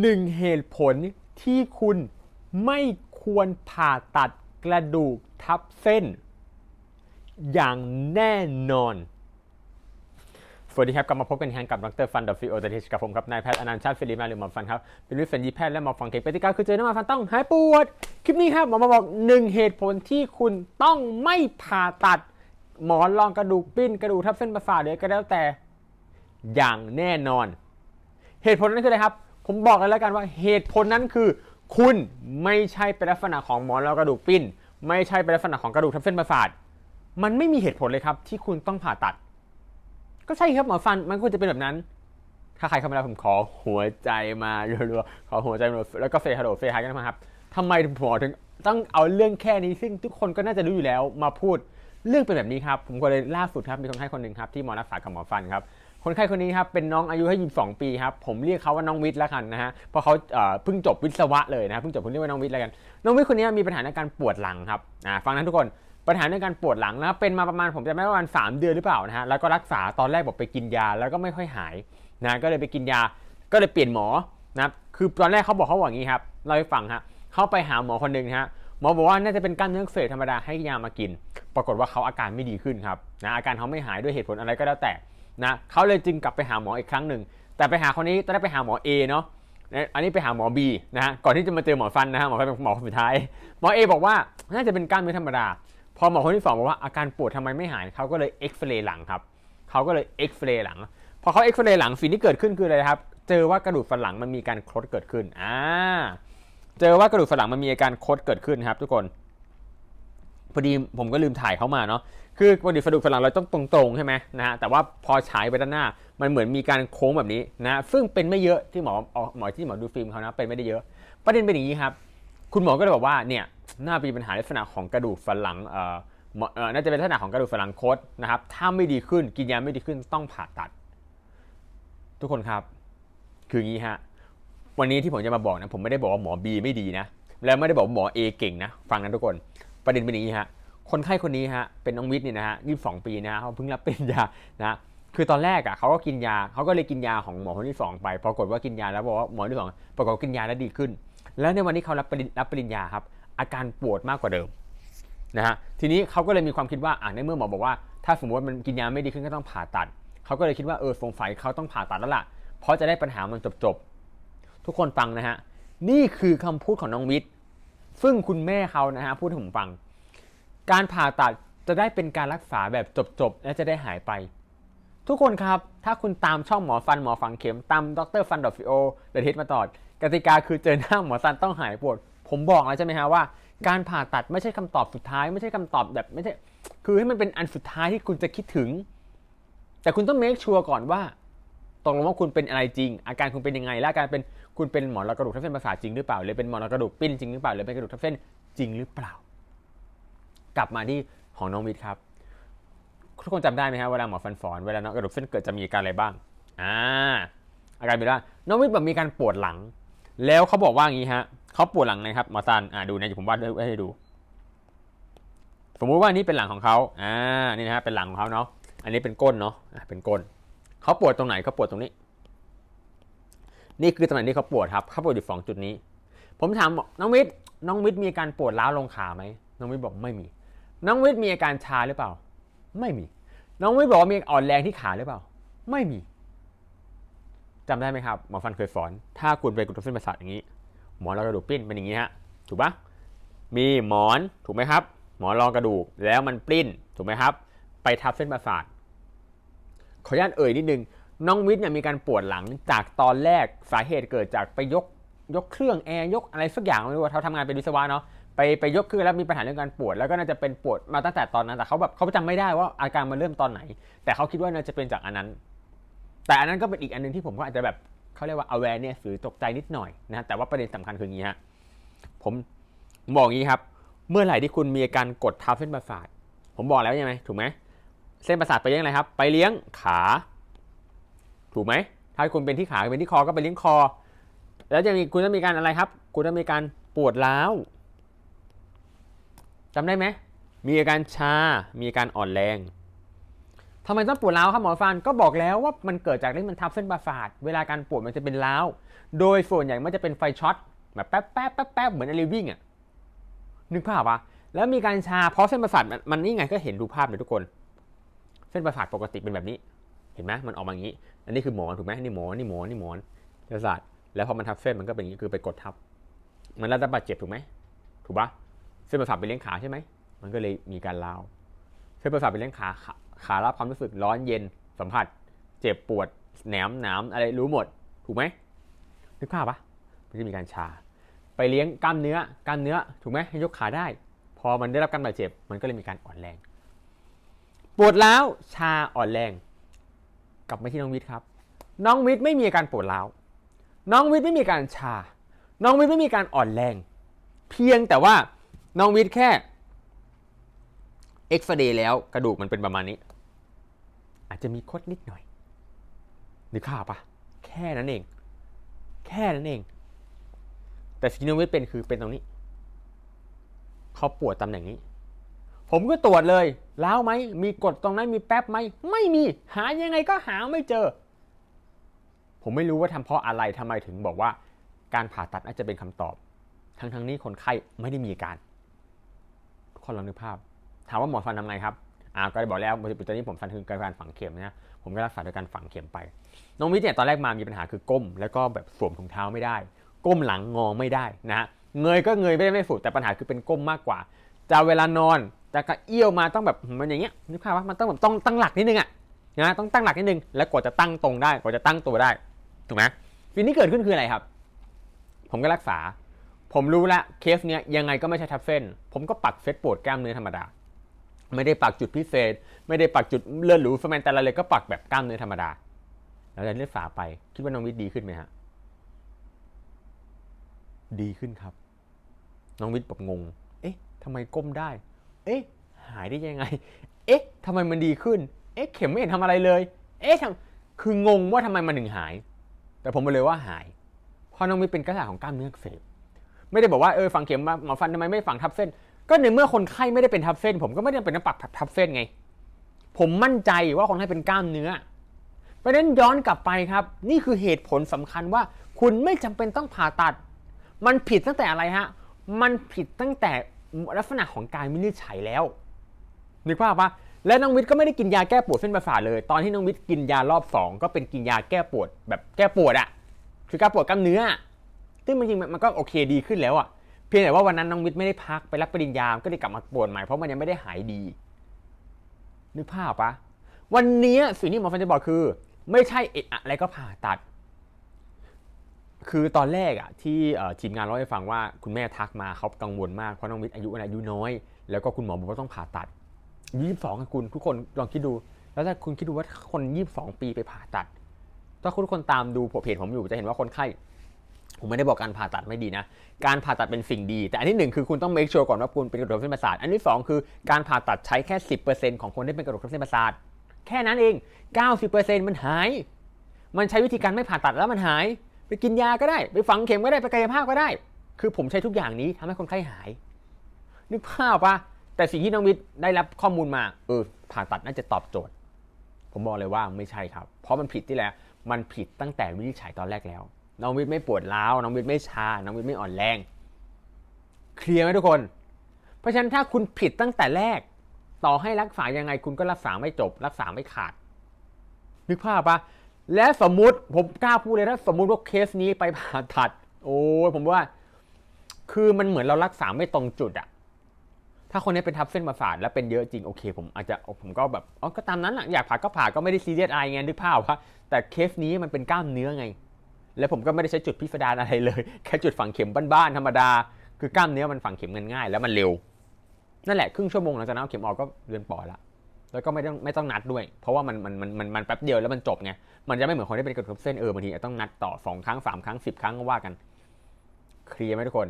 หนึ่งเหตุผลที่คุณไม่ควรผ่าตัดกระดูกทับเส้น อย่างแน่นอน สวัสดีครับ กลับมาพบกันอีกครั้งกับดรฟันดับฟิโอเดทิชกับผมครับนายแพทย์อนันต์ชาติฟิลิปมาหรือหมอฟันครับ เป็นวิทยาศาสตร์แพทย์และหมอฟันเก่งปฏิกาคือเจอหน้าหมาฟันต้องหายปวด คลิปนี้ครับหมอมาบอกหนึ่งเหตุผลที่คุณต้องไม่ผ่าตัด หมอนรองกระดูกปิ้นกระดูกทับเส้นประสาทหรือก็แล้วแต่ อย่างแน่นอน เหตุผลนั้นคืออะไรครับ ผมบอกเลยแล้วกันว่าเหตุผลนั้นคือ คุณไม่ใช่เป็นลักษณะของหมอนรองกระดูกปิ้น ไม่ใช่เป็นลักษณะของกระดูกทับเส้นประสาทมันไม่มีเหตุผลเลยครับ ที่คุณต้องผ่าตัด ก็ใช่ครับหมอฟันมันควรจะเป็นแบบนั้น ถ้าใครเข้ามาแล้วผมขอหัวใจมารัวๆขอหัวใจมาแล้วก็เฟย์ฮัลโหลเฟย์ไฮกันมาครับทำไมผมอถึงต้องเอาเรื่องแค่นี้ซึ่งทุกคนก็น่าจะรู้อยู่แล้วมาพูดเรื่องเป็นแบบนี้ครับ ผมก็เลยล่าสุดครับมีคนไข้คนหนึ่งครับที่หมอรักษากับหมอฟันครับ คนไข้คนนี้ครับเป็นน้องอายุแค่22 ปีครับผมเรียกเขาว่าน้องวิทย์แล้วกันนะฮะเพราะเขาเพิ่งจบวิศวะเลยนะครับเพิ่งจบผมเรียกว่าน้องวิทย์แล้วกัน น้องวิทย์คนนี้มีปัญหาในการปวดหลังครับอ่าฟังนะทุกคนปัญหาในการปวดหลังนะเป็นมาประมาณผมจำไม่ได้ประมาณ3เดือนหรือเปล่านะฮะแล้วก็รักษาตอนแรกบอกไปกินยาแล้วก็ไม่ค่อยหายนะก็เลยไปกินยาก็เลยเปลี่ยนหมอนะคือตอนแรกเขาบอกเขาบอกอย่างนี้ครับเล่าให้ฟังฮะเขาไปหาหมอคนหนึ่งฮะหมอบอกว่าน่าจะเป็นกล้ามเนื้อเสบธรรมดาให้ยามากิน ปรากฏว่าเขาอาการไม่ดีขึ้นครับนะอาการเขาไม่หายด้วยเหตุผลอะไรก็แล้วแต่ นะเขาเลยจึงกลับไปหาหมออีกครั้งหนึ่ง แต่ไปหาคนนี้ตอนแรกไปหาหมอ A เนาะอันนี้ไปหาหมอ B นะฮะก่อนที่จะมาเจอหมอฟันนะฮะหมอฟันเป็นหมอคนสุดท้ายหมอ A บอกว่าน่าจะเป็นกล้ามเนื้อธรรมดา พอหมอคนที่สองบอกว่าอาการปวดทำไมไม่หายเขาก็เลยเอ็กซเรย์หลังครับเขาก็เลยเอ็กซเรย์หลัง พอเขาเอ็กซเรย์หลังสิ่งที่เกิดขึ้นคืออะไรครับ เจอว่ากระดูกสันหลังมันมีการคดเกิดขึ้นอ่าเจอว่ากระดูกสันหลังมันมีอาการคดเกิดขึ้นครับทุกคน พอดีผมก็ลืมถ่ายเขามาเนาะคือกระดูกกระดูกสันหลังเราต้องตรงๆใช่ไหมนะฮะแต่ว่าพอฉายไปด้านหน้า มันเหมือนมีการโค้งแบบนี้นะซึ่งเป็นไม่เยอะที่หมอหมอที่หมอดูฟิล์มเขานะเป็นไม่ได้เยอะ ประเด็นเป็นอย่างนี้ครับ คุณหมอก็เลยบอกว่าเนี่ยน่ามีปัญหาลักษณะของกระดูกสันหลังเอ่อเอ่อน่าจะเป็นลักษณะของกระดูกสันหลังคดนะครับถ้าไม่ดีขึ้นกินยาไม่ดีขึ้นต้องผ่าตัด ทุกคนครับ คืออย่างนี้ฮะวันนี้ที่ผมจะมาบอกนะผมไม่ได้บอกว่าหมอ B ไม่ดีนะ แล้วไม่ได้บอกหมอ A เก่งนะ ฟังนะทุกคน ประเด็นเป็นอย่างนี้ฮะคนไข้คนนี้ฮะเป็นน้องวิทย์เนี่ยนะฮะ22ปีนะฮะเขาเพิ่งรับปริญญานะคือตอนแรกอะเขาก็กินยาเขาก็เลยกินยาของหมอคนที่ 2 ไปปรากฏว่ากินยาแล้วบอกว่าหมอที่2ปรากฏกินยาแล้วดีขึ้น แล้วในวันที่เขารับปริญรับปริญญาครับอาการปวดมากกว่าเดิมนะฮะทีนี้เขาก็เลยมีความคิดว่าอ่าในเมื่อหมอบอกว่า ถ้าสมมติว่ามันกินยาไม่ดีขึ้นก็ต้องผ่าตัดเขาก็เลยคิดว่าเออสงสัยเขาต้องผ่าตัดแล้วล่ะเพราะจะได้ปัญหามันจบๆทุกคนฟังนะฮะนี่คือคำพูดของน้องวิทย์ ซึ่งคุณแม่เขานะฮะพูดให้ผมฟัง การผ่าตัดจะได้เป็นการรักษาแบบจบๆ และจะได้หายไป ทุกคนครับ ถ้าคุณตามช่องหมอฟันหมอฝังเข็มตามดรฟันดอฟิโอเดอะเทสมาตอดกติกาคือเจอหน้าหมอฟันต้องหายปวด ผมบอกแล้วใช่ไหมฮะว่า การผ่าตัดไม่ใช่คำตอบสุดท้าย ไม่ใช่คำตอบแบบไม่ใช่ คือให้มันเป็นอันสุดท้ายที่คุณจะคิดถึง แต่คุณต้องเมคชัวร์ก่อนว่า ตกลงว่าคุณเป็นอะไรจริง อาการคุณเป็นยังไงและอาการเป็นคุณเป็นหมอนรองกระดูกทับเส้นประสาทจริงหรือเปล่าหรือเป็นหมอนรองกระดูกปิ้นจริงหรือเปล่าหรือเป็นกระดูกทับเส้นจริงหรือเปล่า กลับมาที่ของน้องวิทย์ครับทุกคนจำได้ไหมครับเวลาหมอฟันฝอนเวลาน้องกระดูกเส้นเกิดจะมีอาการอะไรบ้างอ่าอาการเป็นว่าน้องวิทย์แบบมีการปวดหลัง แล้วเขาบอกว่าอย่างนี้ฮะเขาปวดหลังนะครับหมอซันอ่าดูนะเดี๋ยวผมวาดไว้ให้ดู สมมุติว่านี่เป็นหลังของเขาอ่านี่นะฮะเป็นหลังของเขาเนาะอันนี้เป็นก้นเนาะอะเป็นก้น เขาปวดตรงไหนเขาปวดตรงนี้ นี่คือตำแหน่งที่เขาปวดครับเขาปวดอยู่สองจุดนี้ ผมถามบอกน้องวิทย์น้องวิทย์มีอาการปวดร้าวลงขาไหมน้องวิทย์บอกไม่มี น้องวิทย์มีอาการชาหรือเปล่า ไม่มี น้องวิทย์บอกว่ามีอ่อนแรงที่ขาหรือเปล่า ไม่มีจำได้ไหมครับหมอฟันเคยสอน ถ้าคุณเป็นกระดูกเส้นประสาทอย่างนี้ หมอนรองกระดูกปิ้นเป็นอย่างนี้ฮะถูกปะมีหมอนถูกไหมครับ หมอนรองกระดูกแล้วมันปลิ้นถูกไหมครับ ไปทับเส้นประสาท ขออนุญาตเอ่ยนิดนึง น้องวิทย์เนี่ยมีการปวดหลังจากตอนแรกสาเหตุเกิดจากไปยกยกเครื่องแอร์ยกอะไรสักอย่างไม่รู้ว่าเขาทำงานเป็นวิศวะเนาะไปไปยกเครื่องแล้วมีปัญหาเรื่องการปวด แล้วก็น่าจะเป็นปวดมาตั้งแต่ตอนนั้นแต่เขาแบบเขาจำไม่ได้ว่าอาการมันเริ่มตอนไหน แต่เขาคิดว่าน่าจะเป็นจากอันนั้น แต่อันนั้นก็เป็นอีกอันหนึงที่ผมก็อาจจะแบบเขาเรียกว่า awareness หรือตกใจนิดหน่อยนะแต่ว่าประเด็นสำคัญคืออย่างนี้ฮะผมผมบอกอย่างนี้ครับ เมื่อไหร่ที่คุณมีอาการกดทับเส้นประสาทผมบอกแล้วใช่ไหมถูกไหม เส้นประสาทไปเลี้ยงอะไรครับ ไปเลี้ยงขา ถูกไหม ถ้าคุณเป็นที่ขาเป็นที่คอก็ไปเลี้ยงคอ แล้วจะมีคุณจะมีการอะไรครับ คุณจะมีการปวดร้าวจำได้ไหม มีอาการชา มีอาการอ่อนแรงทำไมต้องปวดร้าวครับหมอฟันก็บอกแล้วว่ามันเกิดจากที่มันทับเส้นประสาท เวลาการปวดมันจะเป็นร้าว โดยส่วนใหญ่มันจะเป็นไฟช็อตแบบแป๊บแป๊บแป๊บแป๊บเหมือนอะไรวิ่งอะนึกภาพปะแล้วมีการชาเพราะเส้นประสาทมันมันนี่ไงก็เห็นดูภาพเลยทุกคน เส้นประสาทปกติเป็นแบบนี้ เห็นไหมมันออกมาอย่างนี้ อันนี้คือหมอนถูกไหมนี่หมอนนี่หมอนนี่หมอนประสาทแล้วพอมันทับเส้นมันก็เป็นอย่างนี้คือไปกดทับ มันรับบาดเจ็บถูกไหมถูกปะเส้นประสาทไปเลี้ยงขาใช่ไหมมันก็เลยมีการร้าวเส้นประสาทไปเลี้ยงขาขาขารับความรู้สึกร้อนเย็นสัมผัส เจ็บปวดแหนมหนามอะไรรู้หมด ถูกไหมนึกภาพปะมันจะมีการชา ไปเลี้ยงกล้ามเนื้อกล้ามเนื้อ ถูกไหมให้ยกขาได้ พอมันได้รับการบาดเจ็บ มันก็เลยมีการอ่อนแรง วดร้าวชาอ่อนแรง กลับมาที่น้องวิทย์ครับ น้องวิทย์ไม่มีอาการปวดร้าว น้องวิทย์ไม่มีการชา น้องวิทย์ไม่มีการอ่อนแรง เพียงแต่ว่าน้องวิทย์แค่เอ็กซเรย์แล้วกระดูกมันเป็นประมาณนี้ อาจจะมีคดนิดหน่อยนึกภาปะแค่นั้นเอง แค่นั้นเอง แต่สิ่งที่น้องวิทย์เป็นคือเป็นตรงนี้เขาปวดตำแหน่งนี้ ผมก็ตรวจเลย แล้วไหมมีกดตรงนั้นมีแป๊บไหมไม่มีหายังไงก็หาไม่เจอ ผมไม่รู้ว่าทำเพราะอะไรทำไมถึงบอกว่า การผ่าตัดน่าจะเป็นคำตอบ ทั้งทั้งๆนี้คนไข้ไม่ได้มีอาการทุกคนลองนึกภาพ ถามว่าหมอฟันทำไงครับอ่าก็ได้บอกแล้วตอนนี้ผมฟันคือการฝังเข็มนะผมก็รักษาโดยการฝังเข็มไป น้องวิทย์เนี่ยตอนแรกมามีปัญหาคือก้ม แล้วก็แบบสวมถุงเท้าไม่ได้ ก้มหลังงอไม่ได้นะฮะเงยก็เงยไม่ได้ไม่สุดแต่ปัญหาคือเป็นก้มมากกว่าจะเวลานอน จะกระเอี้ยวมาต้องแบบมันอย่างเงี้ยนึกภาพว่ามันต้องแบบต้องตั้งหลักนิดนึงอะนะต้องตั้งหลักนิดนึงแล้วกว่าจะตั้งตรงได้กว่าจะตั้งตัวได้ถูกไหมสิ่งที่เกิดขึ้นคืออะไรครับ ผมก็รักษา ผมรู้ล้วเคสเนี้ยยังไงก็ไม่ใช่ทับเส้น ผมก็ปักเซตปวดกล้ามเนื้อธรรมดา ไม่ได้ปักจุดพิเศษ ไม่ได้ปักจุดเลือดหรูสแมนแต่ละเลยก็ปักแบบกล้ามเนื้อธรรมดา แล้วจะเลือดฝาไปคิดว่าน้องวิทย์ดีขึ้นไหมฮะดีขึ้นครับ น้องวิทย์แบบงง เอ๊ะทำไมก้มได้ เอ๊ะ หายได้ยังไง เอ๊ะทำไมมันดีขึ้น เอ๊ะ เข็มไม่เห็นทำอะไรเลย เอ๊ะทำคืองงว่าทำไมมันถึงหาย แต่ผมบอกเลยว่าหาย เพราะน้องวิเป็นกระดาษของกล้ามเนื้ออักเสบไม่ได้บอกว่าเออฝังเข็มมาหมอฟันทำไมไม่ฝังทับเส้น ก็ในเมื่อคนไข้ไม่ได้เป็นทับเส้น ผมก็ไม่ได้เป็นน้ำปักทับเส้นไง ผมมั่นใจว่าคนไข้เป็นกล้ามเนื้อเพราะฉะนั้นย้อนกลับไปครับ นี่คือเหตุผลสำคัญว่า คุณไม่จำเป็นต้องผ่าตัด มันผิดตั้งแต่อะไรฮะ มันผิดตั้งแต่ ลักษณะของการวินิจฉัยแล้วนึกภาพปะและน้องวิทย์ก็ไม่ได้กินยาแก้ปวดเส้นประสาทเลย ตอนที่น้องวิทย์กินยารอบสองก็เป็นกินยาแก้ปวดแบบแก้ปวดอะคือแการปวดกล้ามเนื้อ ซึ่งจริงมันก็โอเคดีขึ้นแล้วอะเพียงแต่ว่าวันนั้นน้องวิทย์ไม่ได้พักไปรับปริญญา ก็เลยกลับมาปวดใหม่เพราะมันยังไม่ได้หายดี นึกภาพปะวันนี้สิ่งที่หมอฟันจะบอกคือ ไม่ใช่เอะอะไรก็ผ่าตัด คือตอนแรกอะที่ทีมงานเล่าให้ฟังว่าคุณแม่ทักมาเขากังวลมากเพราะน้องวิทย์อายุอายุน้อย แล้วก็คุณหมอบอกว่าต้องผ่าตัดยี่สิบสองคุณทุกคนลองคิดดู แล้วถ้าคุณคิดดูว่าคนยี่สิบสองปีไปผ่าตัด ถ้าคุณทุกคนตามดูเพจผมอยู่จะเห็นว่าคนไข้ผมไม่ได้บอกการผ่าตัดไม่ดีนะ การผ่าตัดเป็นสิ่งดี แต่อันที่หนึ่งคือคุณต้อง make sure ก่อนว่าคุณเป็นกระดูกเส้นประสาท อันที่สองคือการผ่าตัดใช้แค่ 10%ของคนที่เป็นกระดูกเส้นประสาท แค่นั้นเอง 90%มันหาย มันใช้วิธีการไม่ผ่าตัดแล้วมันหาย ไปกินยาก็ได้ ไปฝังเข็มก็ได้ไปกายภาพก็ได้ คือผมใช้ทุกอย่างนี้ทำให้คนไข้หาย นึกภาพปะแต่สิ่งที่น้องวิทย์ได้รับข้อมูลมาเออผ่าตัดน่าจะตอบโจทย์ ผมบอกเลยว่าไม่ใช่ครับ เพราะมันผิดที่แล้วมันผิดตั้งแต่วินิจฉัยตอนแรกแล้ว น้องวิทย์ไม่ปวดร้าวน้องวิทย์ไม่ชา น้องวิทย์ไม่อ่อนแรง เคลียร์ไหมทุกคน เพราะฉะนั้นถ้าคุณผิดตั้งแต่แรก ต่อให้รักษายังไงคุณก็รักษาไม่จบ รักษาไม่ขาด นึกภาพปะ และสมมุติผมกล้าพูดเลยถ้าสมมุติว่าเคสนี้ไปผ่าตัด โอ้ยผมว่า คือมันเหมือนเรารักษาไม่ตรงจุดอะถ้าคนนี้เป็นทับเส้นประสาทแล้วเป็นเยอะจริงโอเค ผมอาจจะผมก็แบบอ๋อก็ตามนั้นอะอยากผ่าก็ผ่าก็ไม่ได้ซีเรียสอะไรไงนึกภาพว่าแต่เคสนี้มันเป็นกล้ามเนื้อไง แล้วผมก็ไม่ได้ใช้จุดพิสดารอะไรเลย แค่จุดฝังเข็มบ้านๆธรรมดา คือกล้ามเนื้อมันฝังเข็มง่ายๆแล้วมันเร็ว นั่นแหละครึ่งชั่วโมงหลังจากนั้นเอาเข็มออกก็เรือนปอดละ แล้วก็ไม่ต้องไม่ต้องนัดด้วย เพราะว่ามันมันมันมันมันแป๊บเดียวแล้วมันจบไง มันจะไม่เหมือนคนที่เป็นกระดูกเส้นเออบางทีต้องนัดต่อสองครั้งสามครั้งสิบครั้งก็ว่ากัน เคลียร์ไหมทุกคน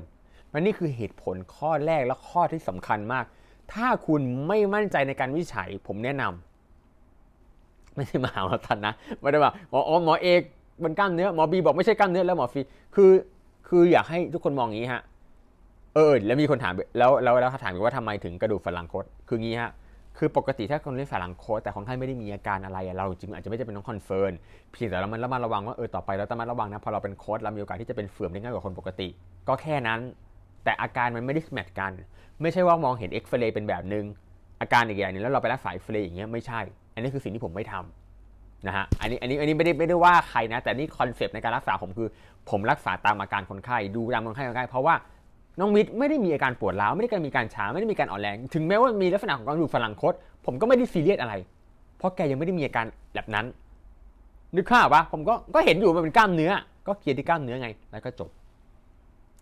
มันนี่คือเหตุผลข้อแรกและข้อที่สำคัญมาก ถ้าคุณไม่มั่นใจในการวิจัยผมแนะนำไม่ใช่มาหาหมอทันนะไม่ได้ว่าหมออ๋อหมอเอกมันกล้ามเนื้อหมอบีบอกไม่ใช่กล้ามเนื้อแล้วหมอฟีคือ คืออยากให้ทุกคนมองอย่างนี้ฮะเออแล้วมีคนถามแล้วแล้วแล้วถามว่าทำไมถึงกระดูกสันหลังคดคืองี้ฮะ คือปกติถ้าคนเล่นฝาหลังโค้ดแต่คนไข้ไม่ได้มีอาการอะไร เราจริงอาจจะไม่จำเป็นต้องคอนเฟิร์มเพียงแต่เรามันระมัดระวังว่าเออต่อไปเราต้องระมัดระวังนะพอเราเป็นโค้ดเรามีโอกาสที่จะเป็นเฟื่อมได้ง่ายกว่าคนปกติ ก็แค่นั้น แต่อาการมันไม่ได้แมทกัน ไม่ใช่ว่ามองเห็นเอ็กซเรย์เป็นแบบนึงอาการอีกอย่างหนึงแล้วเราไปรักษาเอ็กซเรย์อย่างเงี้ยไม่ใช่ อันนี้คือสิ่งที่ผมไม่ทำนะฮะอันนี้อันนี้อันนี้ไม่ได้ไม่ได้ว่าใครนะ แต่นี่คอนเซปต์ในการรักษาผมคือ ผมรักษาตามอาการคนไข้ดูตามคนไข้คนไข้เพราะว่า น้องมิดไม่ได้มีอาการปวดร้าวไม่ได้มีการชาไม่ได้มีการอ่อนแรง ถึงแม้ว่ามีลักษณะของการดูฝรั่งคดผมก็ไม่ได้ซีเรียสอะไร เพราะแกยังไม่ได้มีอาการแบบนั้น นึกข้าวปะผมก็ก็เห็นอยู่มันเป็นกล้ามเนื้อ ก็เคลียร์ที่กล้ามเนื้อไง แล้วก็จบ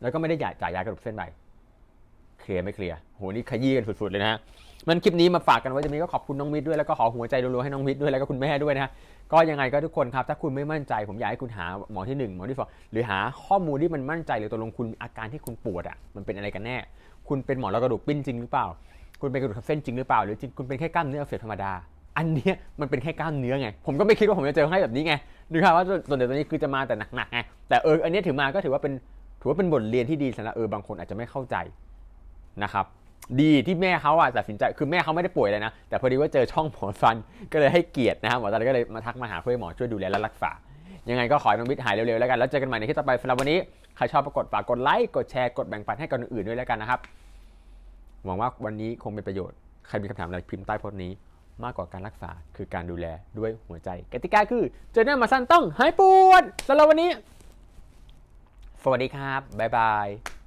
แล้วก็ไม่ได้จ่าจ่ายยากระดูกเส้นไป เคลียร์ไม่เคลียร์โหนี่ขยี้กันสุดๆเลยนะฮะมันคลิปนี้มาฝากกันไว้จะมีก็ขอบคุณน้องมิดด้วยแล้วก็ขอหัวใจรัวๆให้น้องมิดด้วยแล้วก็คุณแม่ด้วยนะก็ยังไงก็ทุกคนครับถ้าคุณไม่มั่นใจ ผมอยากให้คุณหาหมอที่หนึ่งหมอที่สองหรือหาข้อมูลที่มันมั่นใจหรือตกลงคุณอาการที่คุณปวดอะมันเป็นอะไรกันแน่ คุณเป็นหมอนรองกระดูกปิ้นจริงหรือเปล่า คุณเป็นกระดูกทับเส้นจริงหรือเปล่าหรือจริงคุณเป็นแค่กล้ามเนื้ออักเสบธรรมดาอันเนี้ยมันเป็นแค่กล้ามเนื้อไง ผมก็ไม่คิดว่าผมจะเจอให้แบบนี้ไงนึกว่าส่วนเดี๋ยวตัวนี้คือจะมาแต่หนักๆไงแต่เอออันนี้ถือมาก็ถือว่าเป็นถือว่าเป็นบทเรียนที่ดีสำหรับเออบางคนอาจจะไม่เข้าใจ นะครับดีที่แม่เขาอะตัดสินใจคือแม่เขาไม่ได้ป่วยเลยนะ แต่พอดีว่าเจอช่องหมอฟันก็เลยให้เกียรตินะครับหมอฟันก็เลยมาทักมาหาเพื่อให้หมอช่วยดูแลและรักษา ยังไงก็ขอให้น้องบิ๊กหายเร็วๆแล้วกัน แล้วเจอกันใหม่ในคลิปต่อไปสำหรับวันนี้ ใครชอบปรากฏฝากกดไลค์กดแชร์กดแบ่งปันให้กับคนอื่นด้วยแล้วกันนะครับหวังว่าวันนี้คงเป็นประโยชน์ใครมีคำถามอะไรพิมพ์ใต้โพสต์นี้ มากกว่าการรักษาคือการดูแลด้วยหัวใจกติกาคือเจอหน้ามาสั้นต้องหายปวดสำหรับวันนี้ สวัสดีครับบ๊ายบาย